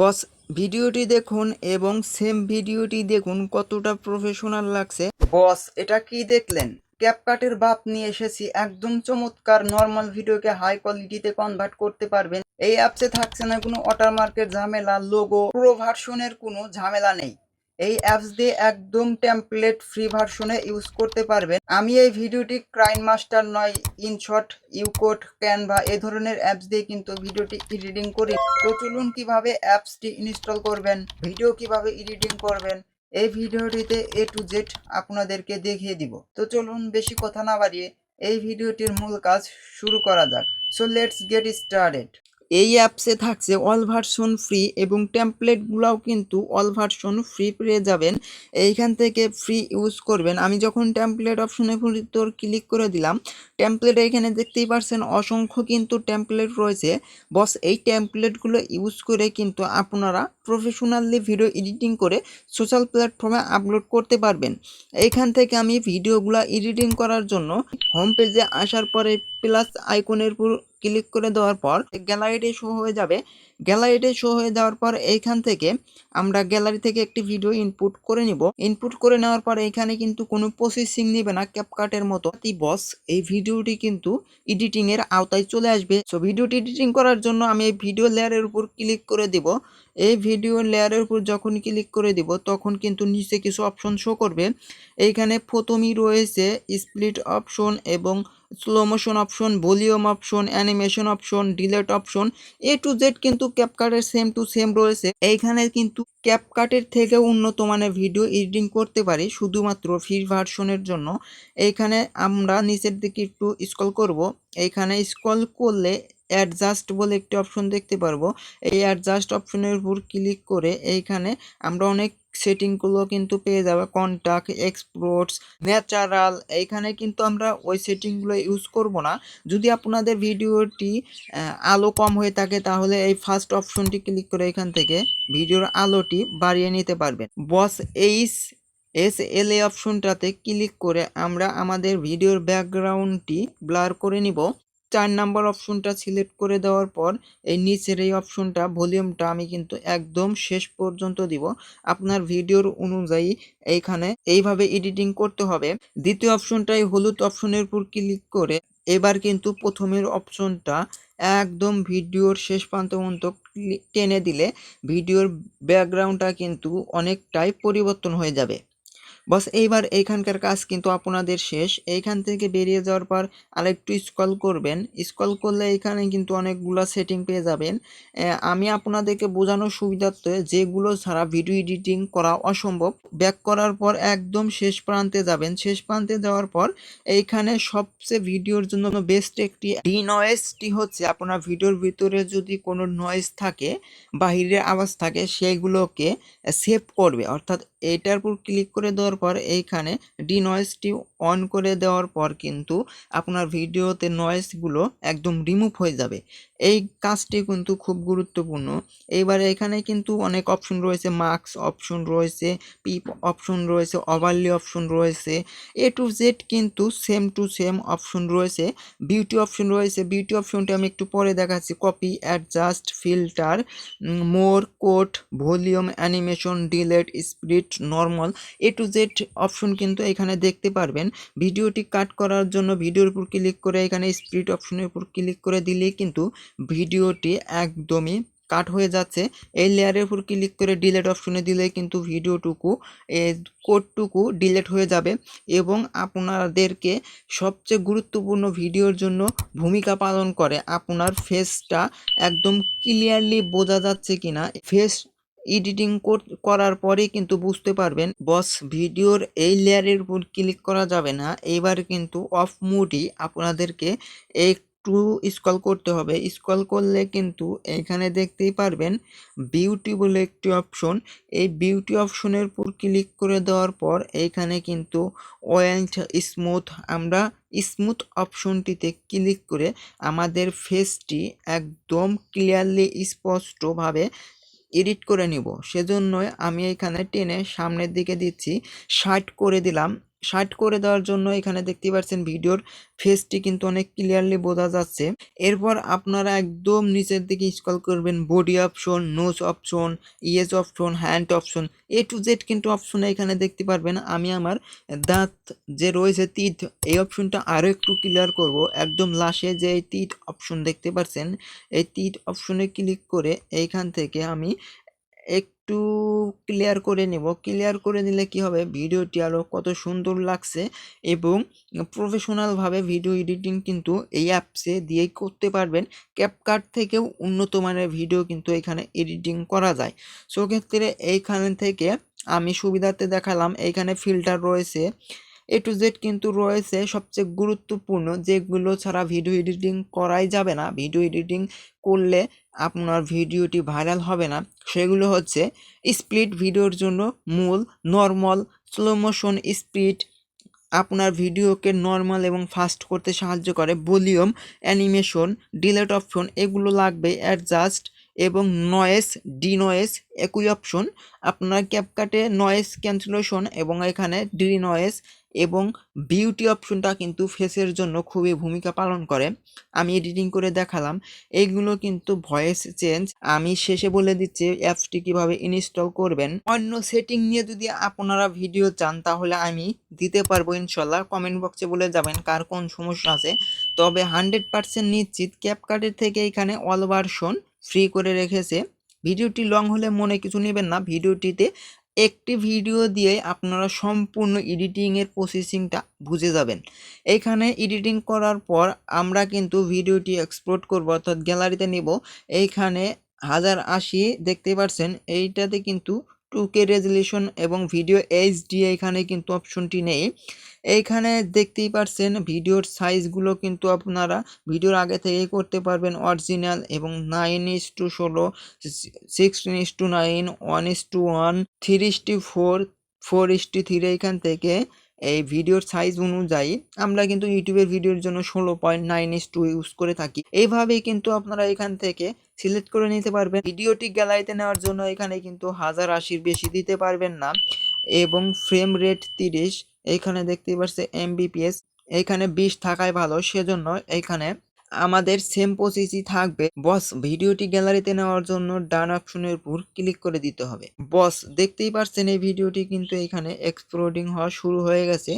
বস, ভিডিওটি দেখুন এবং সেম ভিডিওটি দেখুন, কতটা প্রফেশনাল লাগছে। বস, এটা কি দেখলেন? ক্যাপকাটের বাপ নিয়ে এসেছি। একদম চমৎকার নর্মাল ভিডিওকে হাই কোয়ালিটিতে কনভার্ট করতে পারবেন। এই অ্যাপসে থাকছে না কোনো অটার ওয়াটারমার্কের ঝামেলা লোগো প্রো ভার্সনের কোনো ঝামেলা নেই। এই অ্যাপস দিয়ে একদম টেমপ্লেট ফ্রি ভার্সনে ইউজ করতে পারবেন। আমি এই ভিডিওটি ক্রাইম মাস্টার নয় ইনশট ইউকোড ক্যানভা এই ধরনের অ্যাপস দিয়ে কিন্তু ভিডিওটি এডিটিং করি। তো চলুন কীভাবে অ্যাপসটি ইনস্টল করবেন, ভিডিও কীভাবে এডিটিং করবেন, এই ভিডিওটিতে এ টু জেড আপনাদেরকে দেখিয়ে দিব। তো চলুন বেশি কথা না বাড়িয়ে এই ভিডিওটির মূল কাজ শুরু করা যাক। সো লেটস গেট স্টার্টেড এই অ্যাপসে থাকছে অল ভার্সন ফ্রি এবং টেমপ্লেটগুলোও কিন্তু অল ভার্সন ফ্রি পেয়ে যাবেন। এইখান থেকে ফ্রি ইউজ করবেন। আমি যখন টেমপ্লেট অপশনে তোর ক্লিক করে দিলাম, টেমপ্লেট এখানে দেখতেই পারছেন অসংখ্য কিন্তু টেমপ্লেট রয়েছে। বস, এই টেমপ্লেটগুলো ইউজ করে কিন্তু আপনারা প্রফেশনালি ভিডিও এডিটিং করে সোশ্যাল প্ল্যাটফর্মে আপলোড করতে পারবেন। এইখান থেকে আমি ভিডিওগুলো এডিটিং করার জন্য হোম পেজে আসার পরে প্লাস আইকনের ক্লিক করে দেওয়ার পর গ্যালারিতে শো হয়ে যাবে। গ্যালারিতে শো হয়ে যাওয়ার পর এইখান থেকে আমরা গ্যালারি থেকে একটি ভিডিও ইনপুট করে নিব। ইনপুট করে নেওয়ার পর এখানে কিন্তু কোনো প্রসেসিং নেবে না ক্যাপকাটের মতো। বস এই ভিডিওটি কিন্তু এডিটিং এর আওতায় চলে আসবে। সো ভিডিওটি এডিটিং করার জন্য আমি এই ভিডিও লেয়ারের উপর ক্লিক করে দিব। এই ভিডিও লেয়ারের উপর যখন ক্লিক করে দিব, তখন কিন্তু নিচে কিছু অপশন শো করবে। এইখানে প্রথমেই রয়েছে স্প্লিট অপশন এবং slow motion option volume option animation option delete option A to Z কিন্তু ক্যাপকাটের সেম টু সেম রয়েছে। এইখানে কিন্তু ক্যাপকাটের থেকে উন্নত মানের ভিডিও এডিটিং করতে পারি, শুধুমাত্র ফ্রি ভার্সনের জন্য। এইখানে আমরা নিচের দিকে একটু স্ক্রল করব। এইখানে স্ক্রল করলে অ্যাডজাস্ট বলে একটি অপশন দেখতে পারব। এই অ্যাডজাস্ট অপশনের উপর ক্লিক করে এইখানে আমরা অনেক সেটিংগুলো কিন্তু পেয়ে যাবে। কন্ট্যাক্ট এক্সপোর্টস ন্যাচারাল এইখানে কিন্তু আমরা ওই সেটিংগুলো ইউজ করব না। যদি আপনাদের ভিডিওটি আলো কম হয়ে থাকে, তাহলে এই ফার্স্ট অপশনটি ক্লিক করে এখান থেকে ভিডিওর আলোটি বাড়িয়ে নিতে পারবেন। বস এইস এস এল এ অপশনটাতে ক্লিক করে আমরা আমাদের ভিডিওর ব্যাকগ্রাউন্ডটি ব্লার করে নিব। চার নাম্বার অপশনটা সিলেক্ট করে দেওয়ার পর এই নিচের এই অপশনটা ভলিউমটা আমি কিন্তু একদম শেষ পর্যন্ত দিব। আপনার ভিডিওর অনুযায়ী এইখানে এইভাবে এডিটিং করতে হবে। দ্বিতীয় অপশনটাই হলুদ অপশনের উপর ক্লিক করে এবার কিন্তু প্রথমের অপশনটা একদম ভিডিওর শেষ প্রান্ত পর্যন্ত টেনে দিলে ভিডিওর ব্যাকগ্রাউন্ডটা কিন্তু অনেকটাই পরিবর্তন হয়ে যাবে। বস, এইবার এইখানকার কাজ কিন্তু আপনাদের শেষ। এইখান থেকে বেরিয়ে যাওয়ার পর আরেকটু স্কল করবেন। স্কল করলে এখানে কিন্তু অনেকগুলো সেটিং পেয়ে যাবেন। আমি আপনাদেরকে বোঝানোর সুবিধার্থে যেগুলো ছাড়া ভিডিও এডিটিং করা অসম্ভব ব্যাক করার পর একদম শেষ প্রান্তে যাবেন। শেষ প্রান্তে যাওয়ার পর এইখানে সবচেয়ে ভিডিওর জন্য বেস্ট একটি ডি নয়েজটি হচ্ছে আপনার ভিডিওর ভিতরে যদি কোনো নয়েজ থাকে, বাহিরের আওয়াজ থাকে সেগুলোকে সেভ করবে। অর্থাৎ এটার উপর ক্লিক করে দেওয়ার পর এইখানে ডি নয়েসটি অন করে দেওয়ার পর কিন্তু আপনার ভিডিওতে নয়েসগুলো একদম রিমুভ হয়ে যাবে। এই কাজটি কিন্তু খুব গুরুত্বপূর্ণ। এইবারে এখানে কিন্তু অনেক অপশন রয়েছে মার্কস অপশন রয়েছে পিপ অপশন রয়েছে ওভারলি অপশন রয়েছে। এ টু জেড কিন্তু সেম টু সেম অপশন রয়েছে। বিউটি অপশন রয়েছে। বিউটি অপশনটি আমি একটু পরে দেখাচ্ছি। Copy adjust filter more coat volume animation delete split normal A to Z option কিন্তু এখানে দেখতে পারবেন। ভিডিওটি কাট করার জন্য ভিডিওর উপর ক্লিক করে এখানে স্প্রিট অপশনের উপর ক্লিক করে দিলেই কিন্তু ভিডিওটি একদমই কাট হয়ে যাচ্ছে। এই লেয়ারের উপর ক্লিক করে ডিলেট অপশনে দিলে কিন্তু ভিডিওটুকু কোডটুকু ডিলেট হয়ে যাবে এবং আপনাদেরকে সবচেয়ে গুরুত্বপূর্ণ ভিডিওর জন্য ভূমিকা পালন করে। আপনার ফেসটা একদম ক্লিয়ারলি বোঝা যাচ্ছে কিনা। ফেস এডিটিং করার পরেই কিন্তু বুঝতে পারবেন বস ভিডিওর এই লেয়ারের উপর ক্লিক করা যাবে না। এবার কিন্তু অফ মুডই আপনাদেরকে একটু স্কল করতে হবে। স্কল করলে কিন্তু এখানে দেখতেই পারবেন বিউটি বলে একটি অপশন এই বিউটি অপশনের উপর ক্লিক করে দেওয়ার পর এইখানে কিন্তু ওয়েন্ট স্মুথ আমরা স্মুথ অপশনটিতে ক্লিক করে আমাদের ফেসটি একদম ক্লিয়ারলি স্পষ্টভাবে এডিট করে নিব। সেজন্যই আমি এখানে টেনে সামনের দিকে দিচ্ছি ষাট করে দিলাম। শার্ট করে দেওয়ার জন্য এখানে দেখতে পাচ্ছেন ভিডিওর ফেসটি কিন্তু অনেক ক্লিয়ারলি বোঝা যাচ্ছে। এরপর আপনারা একদম নিচের দিকে স্ক্রল করবেন body option nose option eyes option hand option A to Z কিন্তু অপশনে এখানে দেখতে পারবেন। আমি আমার দাঁত যে রয়েছে তিত এই অপশনটা আরও একটু ক্লিয়ার করব। একদম লাশে যে এই তিত অপশন দেখতে পাচ্ছেন, এই তিত অপশনে ক্লিক করে এইখান থেকে আমি একটু ক্লিয়ার করে নেব। ক্লিয়ার করে নিলে কি হবে? ভিডিওটি আরও কত সুন্দর লাগছে এবং প্রফেশনালভাবে ভিডিও এডিটিং কিন্তু এই অ্যাপসে দিয়েই করতে পারবেন। ক্যাপকাট থেকেও উন্নত মানের ভিডিও কিন্তু এখানে এডিটিং করা যায়। সো, ক্ষেত্রে এইখান থেকে আমি সুবিধাতে দেখালাম। এইখানে ফিল্টার রয়েছে। এ টু জেড কিন্তু রয়েছে সবচেয়ে গুরুত্বপূর্ণ, যেগুলো ছাড়া ভিডিও এডিটিং করাই যাবে না। ভিডিও এডিটিং করলে আপনার ভিডিওটি ভাইরাল হবে না। সেগুলো হচ্ছে স্প্লিট ভিডিওর জন্য মূল নর্মাল স্লো মোশন স্পিড আপনার ভিডিওকে নর্মাল এবং ফাস্ট করতে সাহায্য করে। ভলিউম অ্যানিমেশন ডিলেট অপশন এগুলো লাগবে। অ্যাডজাস্ট এবং নয়েস ডি নয়েস একই অপশন আপনার ক্যাপকাটে নয়েস ক্যান্সেলেশন এবং এখানে ডি নয়েস এবং বিউটি অপশনটা কিন্তু ফেসের জন্য খুবই ভূমিকা পালন করে। আমি এডিটিং করে দেখালাম। এইগুলো কিন্তু ভয়েস চেঞ্জ আমি শেষে বলে দিচ্ছি, অ্যাপসটি কীভাবে ইনস্টল করবেন। অন্য সেটিং নিয়ে যদি আপনারা ভিডিও চান, তাহলে আমি দিতে পারব ইনশাল্লাহ কমেন্ট বক্সে বলে যাবেন কার কোন সমস্যা আছে। তবে হান্ড্রেড পার্সেন্ট নিশ্চিত ক্যাপকাটের থেকে এখানে অল ভার্সন ফ্রি করে রেখেছে। ভিডিওটি লং হলে মনে কিছু নেবেন না। ভিডিওটিতে একটি ভিডিও দিয়ে আপনারা সম্পূর্ণ এডিটিংয়ের প্রসেসিংটা বুঝে যাবেন। এইখানে এডিটিং করার পর আমরা কিন্তু ভিডিওটি এক্সপোর্ট করব, অর্থাৎ গ্যালারিতে নেব। এইখানে হাজার আশি দেখতে পাচ্ছেন এইটাতে কিন্তু কে রেজলিউশন এবং ভিডিও এইচডি এখানে কিন্তু অপশনটি নেই। এইখানে দেখতেই পারছেন ভিডিওর সাইজগুলো কিন্তু আপনারা ভিডিওর আগে থেকেই করতে পারবেন অরিজিনাল এবং নাইন ইস টু ষোলো sixteen is to nine one is to one three is four four is to three এইখান থেকে এই ভিডিওর সাইজ অনুযায়ী আমরা কিন্তু ইউটিউবের ভিডিওর জন্য ষোলো point nine is to use করে থাকি। এইভাবেই কিন্তু আপনারা এখান থেকে সিলেক্ট করে নিতে পারবেন। ভিডিওটি গ্যালারিতে নেওয়ার জন্য এখানে কিন্তু হাজার আশির বেশি দিতে পারবেন না। এবং ফ্রেম রেট তিরিশ, এখানে দেখতে পাচ্ছে এমবিপিএস এখানে বিশ থাকাই ভালো। সেজন্য এইখানে আমাদের সেম প্রসেসই থাকবে। বস ভিডিওটি গ্যালারিতে নেওয়ার জন্য ডান অপশনের উপর ক্লিক করে দিতে হবে। বস দেখতেই পারছেন এই ভিডিওটি কিন্তু এখানে এক্সপ্লোডিং হওয়া শুরু হয়ে গেছে।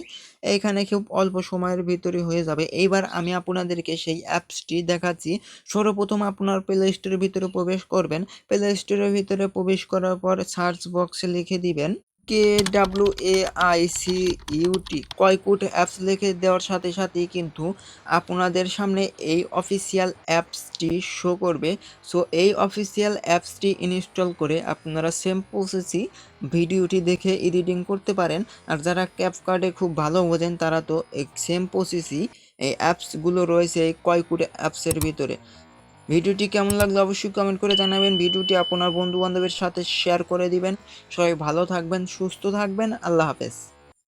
এখানে খুব অল্প সময়ের ভিতরে হয়ে যাবে। এইবার আমি আপনাদেরকে সেই অ্যাপসটি দেখাচ্ছি। সর্বপ্রথম আপনার প্লে স্টোরের ভিতরে প্রবেশ করবেন। প্লে স্টোরের ভিতরে প্রবেশ করার পর সার্চ বক্সে লিখে দিবেন। K W A I C UT কয়কুট apps লিখে দেওয়ার সাথে সাথেই কিন্তু আপনাদের সামনে এই অফিসিয়াল অ্যাপসটি শো করবে। সো এই অফিসিয়াল অ্যাপসটি ইনস্টল করে আপনারা সেম প্রসেসই ভিডিওটি দেখে এডিটিং করতে পারেন। আর যারা ক্যাপকার্ডে খুব ভালো বোঝেন, তারা তো এই সেম প্রসেসই এই অ্যাপসগুলো রয়েছে এই কয়কুট অ্যাপসের ভিতরে। ভিডিওটি কেমন লাগল অবশ্যই কমেন্ট করে জানাবেন। ভিডিওটি আপনার বন্ধু বান্ধবের সাথে শেয়ার করে দিবেন। সবাই ভালো থাকবেন, সুস্থ থাকবেন। আল্লাহ হাফেজ।